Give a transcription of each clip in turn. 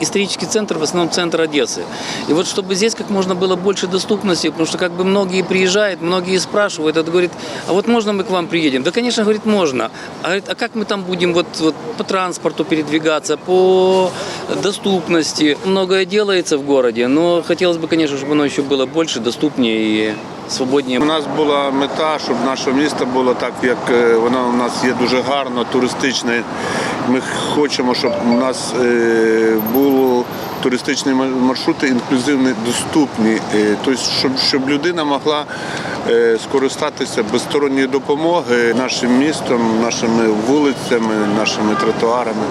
исторический центр, в основном центр Одессы. И вот чтобы здесь как можно было больше доступности, потому что как бы многие приезжают, многие спрашивают, это говорит, а вот можно мы к вам приедем? Да, конечно, говорит, можно. А, говорит, а как мы там будем вот, вот по транспорту передвигаться, по доступности? Многое делается в городе, но хотелось бы, конечно, чтобы оно еще было больше, доступнее и свободнее. У нас була мета, щоб наше місто було так, як воно у нас є дуже гарно, туристичне. Ми хочемо, щоб у нас е, були туристичні маршрути інклюзивні, доступні. Е, Тобто, щоб, щоб людина могла е, скористатися безсторонньої допомоги нашим містом, нашими вулицями, нашими тротуарами.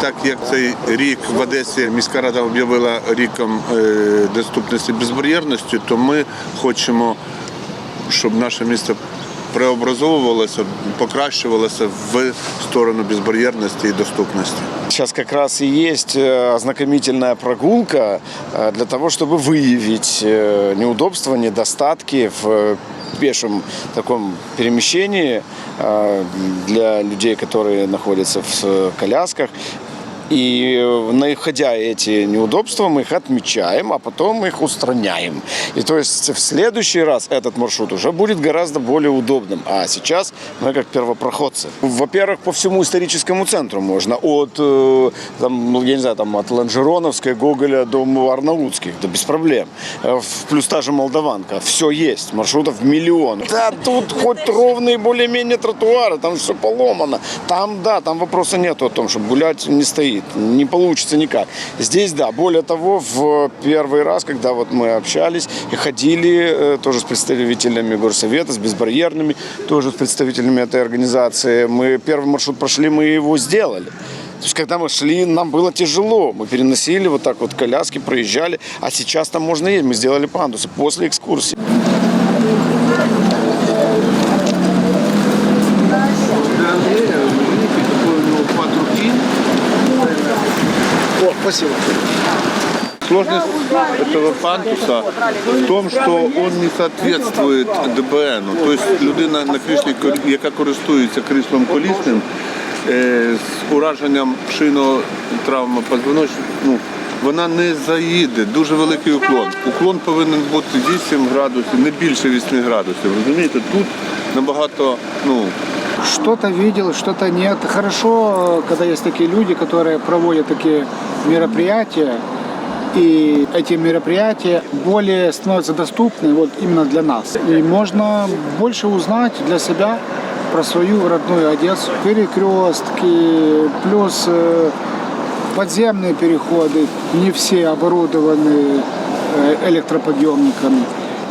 Так як цей рік в Одесі міська рада об'явила ріком доступності безбар'єрності, то ми хочемо щоб наше місто преобразовувалося, покращувалося в сторону безбар'єрності і доступності. Сейчас как раз и есть э, ознакомительная прогулка э, для того, чтобы выявить э, неудобства, недостатки в э, пешем таком перемещении э, для людей, которые находятся в э, колясках. и э, находя эти неудобства, мы их отмечаем, а потом их устраняем. И то есть в следующий раз этот маршрут уже будет гораздо более удобным. А сейчас мы как первопроходцы. Во-первых, по всему историческому центру можно. От, э, там, я не знаю, там, от Ланжероновской, Гоголя до Арнаутских. Да без проблем. Э, Плюс та же Молдаванка. Все есть. Маршрутов миллион. Да тут хоть ровные более-менее тротуары. Там все поломано. Там, да, там вопроса нету о том, чтобы гулять не стоит. Не получится никак. Здесь, да. Более того, в первый раз, когда вот мы общались и ходили э, тоже с представителями горсовета, с безбарьерными, тоже с представителями этой организации, мы первый маршрут прошли, мы его сделали. То есть, когда мы шли, нам было тяжело. Мы переносили вот так вот коляски, проезжали. А сейчас там можно ездить. Мы сделали пандусы после экскурсии. Спасибо. Сложность этого пандуса в том, що он не соответствует ДБН. Тобто людина на кріслі, яка користується кріслом колісним, е, з ураженням шийного травми ну, вона не заїде. Дуже великий уклон. Уклон повинен бути 8 градусів, не більше 8 градусів. Розумієте, тут набагато, ну, Что-то видел, что-то нет. Хорошо, когда есть такие люди, которые проводят такие мероприятия, и эти мероприятия более становятся доступны вот именно для нас. И можно больше узнать для себя про свою родную Одессу. Перекрестки, плюс э, подземные переходы, не все оборудованы э, электроподъемниками.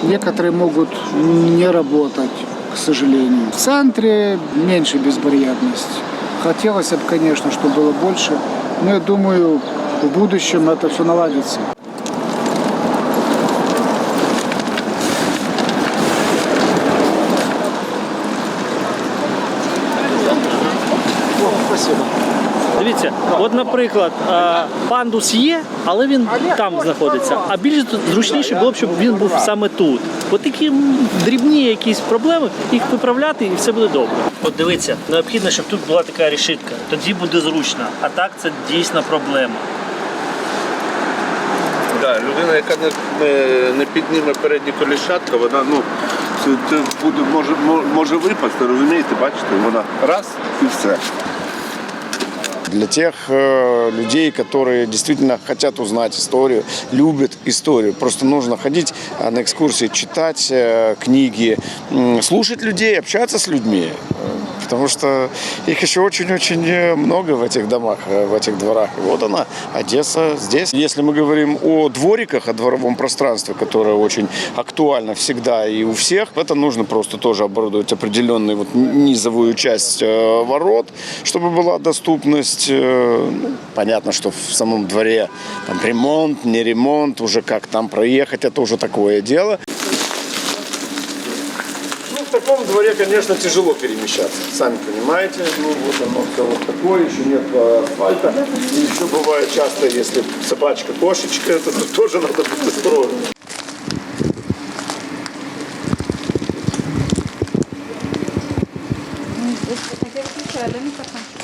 Некоторые могут не работать, к сожалению. В центре меньше безбарьерность. Хотелось бы, конечно, чтобы было больше, но я думаю, в будущем это все наладится. Спасибо. Дивіться, от, наприклад, е, пандус є, але він там знаходиться. А більш зручніше було б, щоб він був саме тут. От такі дрібні якісь проблеми, їх виправляти і все буде добре. От дивіться, необхідно, щоб тут була така решітка. Тоді буде зручно. А так це дійсно проблема. Да, людина, яка не, не, підніме передні коліщатка, вона ну це буде може, може випасти, розумієте, бачите, вона раз і все. Для тех э, людей, которые действительно хотят узнать историю, любят историю. Просто нужно ходить э, на экскурсии, читать э, книги, слушать людей, общаться с людьми. Потому что их еще очень-очень э, много в этих домах, э, в этих дворах. Вот она, Одесса здесь. Если мы говорим о двориках, о дворовом пространстве, которое очень актуально всегда и у всех, это нужно просто тоже оборудовать определенную вот низовую часть э, ворот, чтобы была доступность. Ну, понятно, что в самом дворе там ремонт, не ремонт, уже как там проехать, это уже такое дело. Ну, в таком дворе, конечно, тяжело перемещаться, сами понимаете. Ну, вот оно все вот такое, еще нет асфальта. И еще бывает часто, если собачка, кошечка, это тоже надо быть осторожным. Я включаю, да, микрофон?